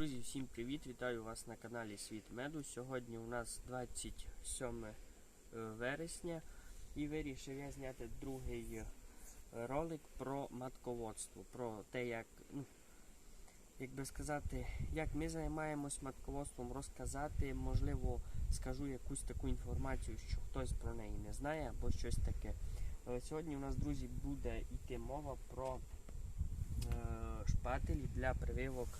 Друзі, всім привіт! Вітаю вас на каналі Світ Меду. Сьогодні у нас 27 е, вересня і вирішив я зняти другий ролик про матководство, про те, як, ну, як би сказати, як ми займаємось матководством, розказати, можливо, скажу якусь таку інформацію, що хтось про неї не знає або щось таке. Е, Сьогодні у нас, друзі, буде йти мова про е, шпателі для прививок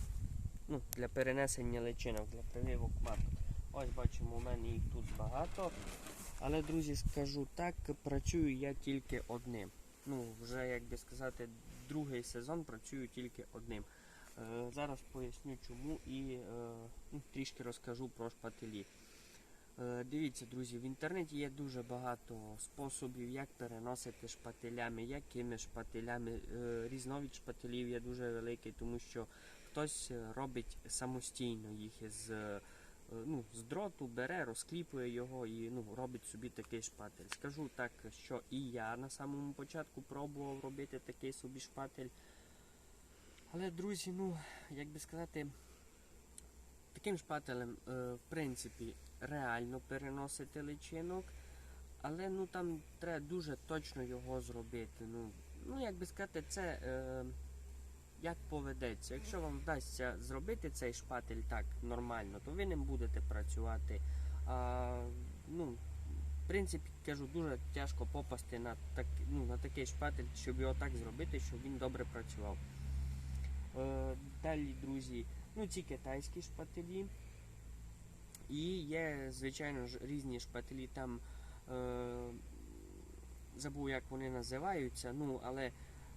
ну, для перенесення личинок, для прививок маток. Ось бачимо, у мене їх тут багато. Але, друзі, скажу так, працюю я тільки одним. Ну, вже, як би сказати, другий сезон працюю тільки одним. Е, зараз поясню чому і е, ну, трішки розкажу про шпателі. Е, Дивіться, друзі, в інтернеті є дуже багато способів, як переносити шпателями, якими шпателями. Е, Різновид шпателів є дуже великий, тому що хтось е, робить самостійно їх із ну, з дроту, бере, розкліпує його і ну, робить собі такий шпатель. Скажу так, що і я на самому початку пробував робити такий собі шпатель. Але, друзі, ну, як би сказати, таким шпателем, е, в принципі, реально переносити личинок, але ну, там треба дуже точно його зробити. Ну, ну як би сказати, це е, як поведеться. Якщо вам вдасться зробити цей шпатель так нормально, то ви ним будете працювати. А, ну, в принципі, кажу, дуже тяжко попасти на, так, ну, на такий шпатель, щоб його так зробити, щоб він добре працював. Е, далі, друзі, ну ці китайські шпателі. І є, звичайно ж, різні шпателі там. Е, забув, як вони називаються, ну, але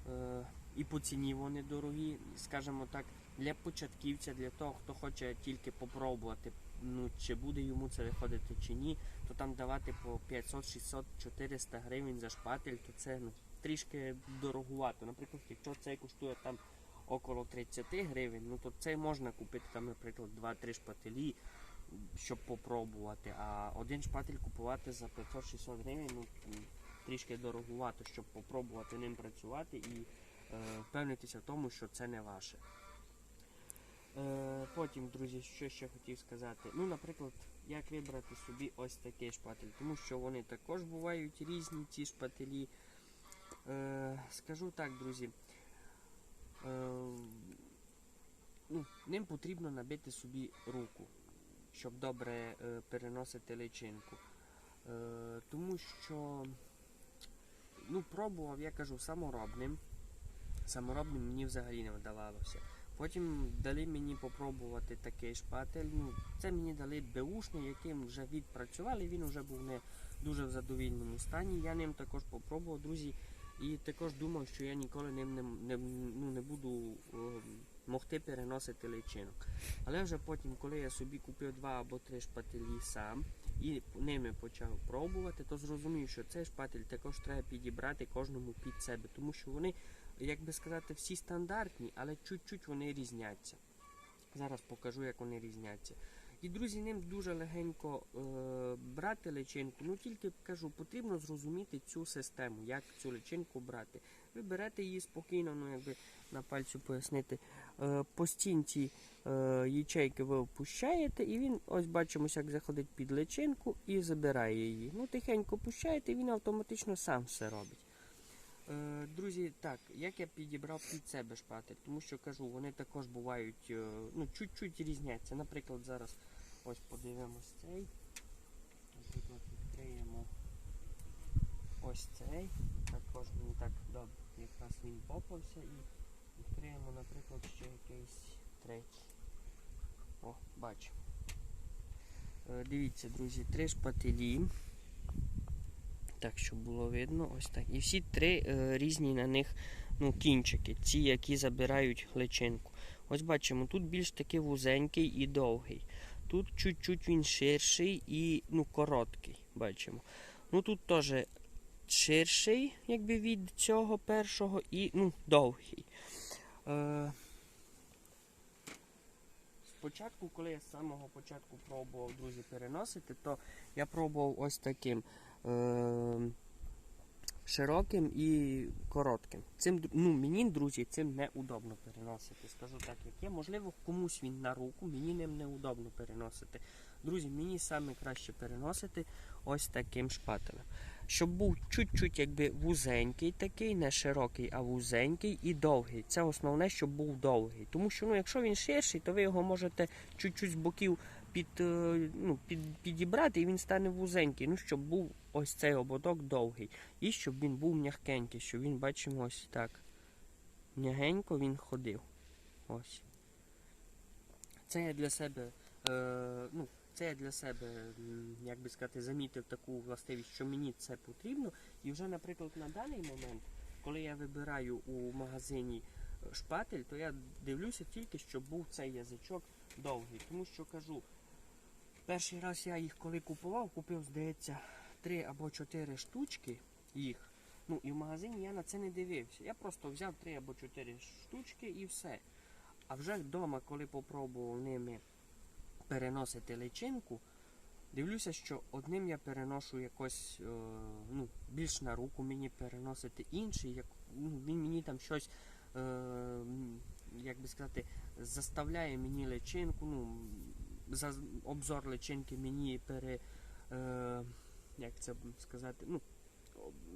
е, і по ціні вони дорогі, скажімо так, для початківця, для того, хто хоче тільки попробувати, ну, чи буде йому це виходити чи ні, то там давати по 500, 600, 400 гривень за шпатель, то це ну, трішки дорогувато. Наприклад, якщо цей коштує там около 30 гривень, ну то цей можна купити там, наприклад, 2-3 шпателі, щоб попробувати. А один шпатель купувати за 500-600 гривень, ну трішки дорогувато, щоб попробувати ним працювати і е, впевнитися в тому, що це не ваше. Е, потім, друзі, що ще хотів сказати. Ну, наприклад, як вибрати собі ось такий шпатель, тому що вони також бувають різні, ці шпателі. Е, скажу так, друзі. Е, ну, ним потрібно набити собі руку, щоб добре е, переносити личинку. Е, тому що ну, пробував, я кажу, саморобним. Саморобним мені взагалі не вдавалося. Потім дали мені попробувати такий шпатель. Ну, це мені дали беушний, яким вже відпрацювали, він вже був не дуже в задовільному стані. Я ним також попробував, друзі. І також думав, що я ніколи ним не, не, ну, не буду е, могти переносити личинок. Але вже потім, коли я собі купив два або три шпателі сам і ними почав пробувати, то зрозумів, що цей шпатель також треба підібрати кожному під себе, тому що вони, як би сказати, всі стандартні, але чуть-чуть вони різняться. Зараз покажу, як вони різняться. І друзі, ним дуже легенько е, брати личинку. Ну тільки кажу, потрібно зрозуміти цю систему, як цю личинку брати. Ви берете її спокійно, ну якби на пальцю пояснити. Е, по стінці е, ячейки ви опущаєте, і він, ось бачимо, як заходить під личинку і забирає її. Ну, тихенько пущаєте, і він автоматично сам все робить. Е, Друзі, так, як я підібрав під себе шпатель, тому що кажу, вони також бувають, е, ну, чуть-чуть різняться. Наприклад, зараз ось подивимось цей. Наприклад, відкриємо ось цей. Також мені так добре, якраз він попався і відкриємо, наприклад, ще якийсь третій. О, бачимо. Е, Дивіться, друзі, три шпателі. Так, щоб було видно, ось так. І всі три е, різні на них ну, кінчики, ці, які забирають личинку. Ось бачимо, тут більш такий вузенький і довгий. Тут чуть-чуть він ширший і ну, короткий. Бачимо. Ну тут теж ширший, якби від цього першого, і ну, довгий. Е, Спочатку, коли я з самого початку пробував, друзі, переносити, то я пробував ось таким. Е, широким і коротким. Цим ну, мені, друзі, цим неудобно переносити. Скажу так, як є. Можливо, комусь він на руку, мені ним неудобно переносити. Друзі, мені саме краще переносити ось таким шпателем. Щоб був чуть-чуть якби вузенький такий, не широкий, а вузенький і довгий. Це основне, щоб був довгий. Тому що ну, якщо він ширший, то ви його можете чуть-чуть з боків під, е, ну, під, підібрати і він стане вузенький. Ну, щоб був ось цей ободок довгий. І щоб він був м'ягкенький, щоб він, бачимо, ось так. М'ягенько він ходив. Ось. Це я для себе. Е, ну, це я для себе, як би сказати, замітив таку властивість, що мені це потрібно. І вже, наприклад, на даний момент, коли я вибираю у магазині е, шпатель, то я дивлюся тільки, щоб був цей язичок довгий. Тому що кажу, перший раз я їх коли купував, купив, здається, три або чотири штучки їх. Ну і в магазині я на це не дивився. Я просто взяв три або чотири штучки і все. А вже вдома, коли попробував ними переносити личинку, дивлюся, що одним я переношу якось е, ну, більш на руку мені переносити, інший, як, ну, він мені там щось, е, як би сказати, заставляє мені личинку, ну, за обзор личинки мені пере. Е, як це сказати, ну,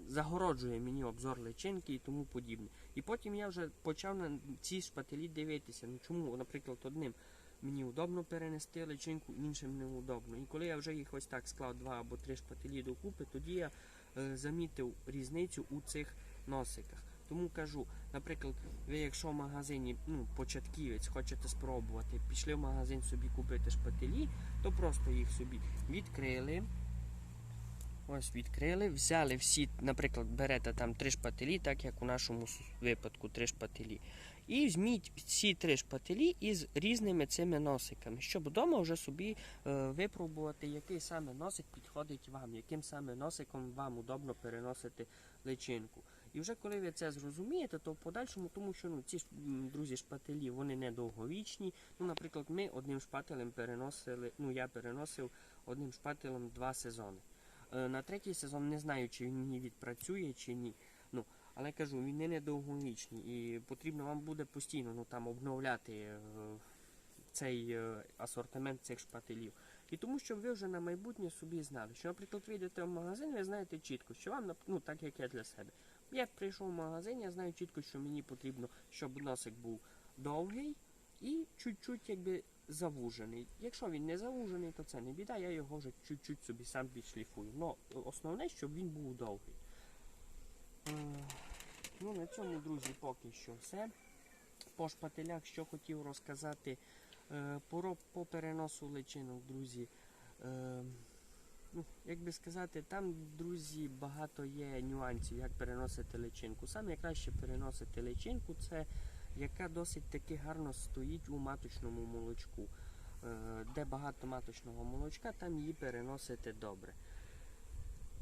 загороджує мені обзор личинки і тому подібне. І потім я вже почав на ці шпателі дивитися. Ну чому, наприклад, одним мені удобно перенести личинку, іншим неудобно. І коли я вже їх ось так склав два або три шпателі докупи, тоді я е, замітив різницю у цих носиках. Тому кажу, наприклад, ви якщо в магазині ну, початківець хочете спробувати, пішли в магазин собі купити шпателі, то просто їх собі відкрили. Ось відкрили, взяли всі, наприклад, берете там три шпателі, так як у нашому випадку три шпателі. І візьміть всі три шпателі із різними цими носиками, щоб вдома вже собі е, випробувати, який саме носик підходить вам, яким саме носиком вам удобно переносити личинку. І вже коли ви це зрозумієте, то в подальшому, тому що ну, ці друзі шпателі вони недовговічні. Ну, наприклад, ми одним шпателем переносили, ну я переносив одним шпателем два сезони. Е, На третій сезон не знаю, чи він мені відпрацює, чи ні. Ну, але кажу, він не недовговічний і потрібно вам буде постійно ну, там, обновляти е, цей е, асортимент цих шпателів. І тому, щоб ви вже на майбутнє собі знали, що, наприклад, ви йдете в магазин, ви знаєте чітко, що вам, ну так як я для себе. Я прийшов в магазин, я знаю чітко, що мені потрібно, щоб носик був довгий і чуть-чуть якби завужений. Якщо він не завужений, то це не біда, я його вже чуть-чуть собі сам підшліфую. Но основне, щоб він був довгий. Е, Ну, на цьому, друзі, поки що все. По шпателях, що хотів розказати е, по переносу личинок, друзі. Ну, як би сказати, там, друзі, багато є нюансів, як переносити личинку. Саме краще переносити личинку, це яка досить таки гарно стоїть у маточному молочку. Е, де багато маточного молочка, там її переносити добре.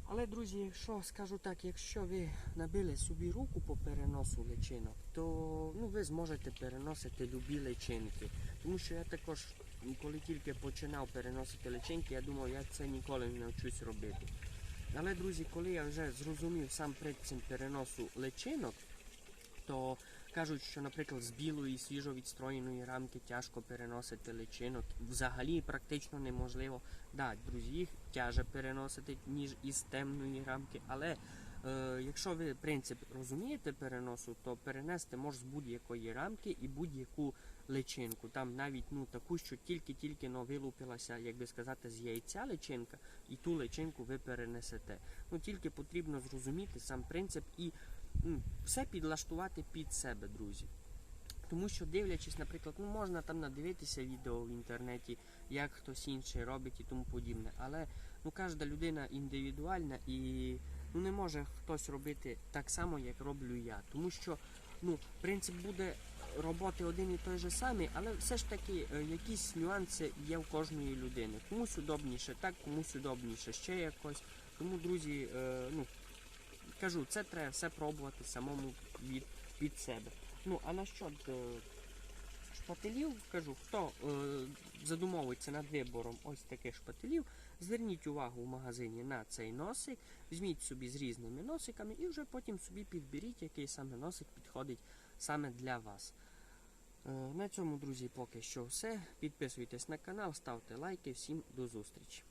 Але, друзі, якщо скажу так, якщо ви набили собі руку по переносу личинок, то ну, ви зможете переносити любі личинки. Тому що я також, коли тільки починав переносити личинки, я думав, я це ніколи не навчусь робити. Але, друзі, коли я вже зрозумів сам принцип переносу личинок, то кажуть, що, наприклад, з білої свіжовідстроєної рамки тяжко переносити личинок. Взагалі практично неможливо. Да, друзі, їх тяже переносити, ніж із темної рамки. Але е, якщо ви принцип розумієте переносу, то перенести можна з будь-якої рамки і будь-яку личинку. Там навіть ну таку, що тільки-тільки но вилупилася, як би сказати, з яйця личинка, і ту личинку ви перенесете. Ну тільки потрібно зрозуміти сам принцип і м, все підлаштувати під себе, друзі. Тому що дивлячись, наприклад, ну можна там надивитися відео в інтернеті, як хтось інший робить і тому подібне. Але ну кожна людина індивідуальна і ну не може хтось робити так само, як роблю я. Тому що ну, принцип буде роботи один і той же самий, але все ж таки е, якісь нюанси є в кожної людини. Комусь удобніше, так, комусь удобніше, ще якось. Тому, друзі, е, ну, кажу, це треба все пробувати самому від від себе. Ну, а на насчет е, шпателів, кажу, хто задумовується над вибором ось таких шпателів, зверніть увагу в магазині на цей носик, візьміть собі з різними носиками і вже потім собі підберіть, який саме носик підходить саме для вас. Е, на цьому, друзі, поки що все. Підписуйтесь на канал, ставте лайки. Всім до зустрічі!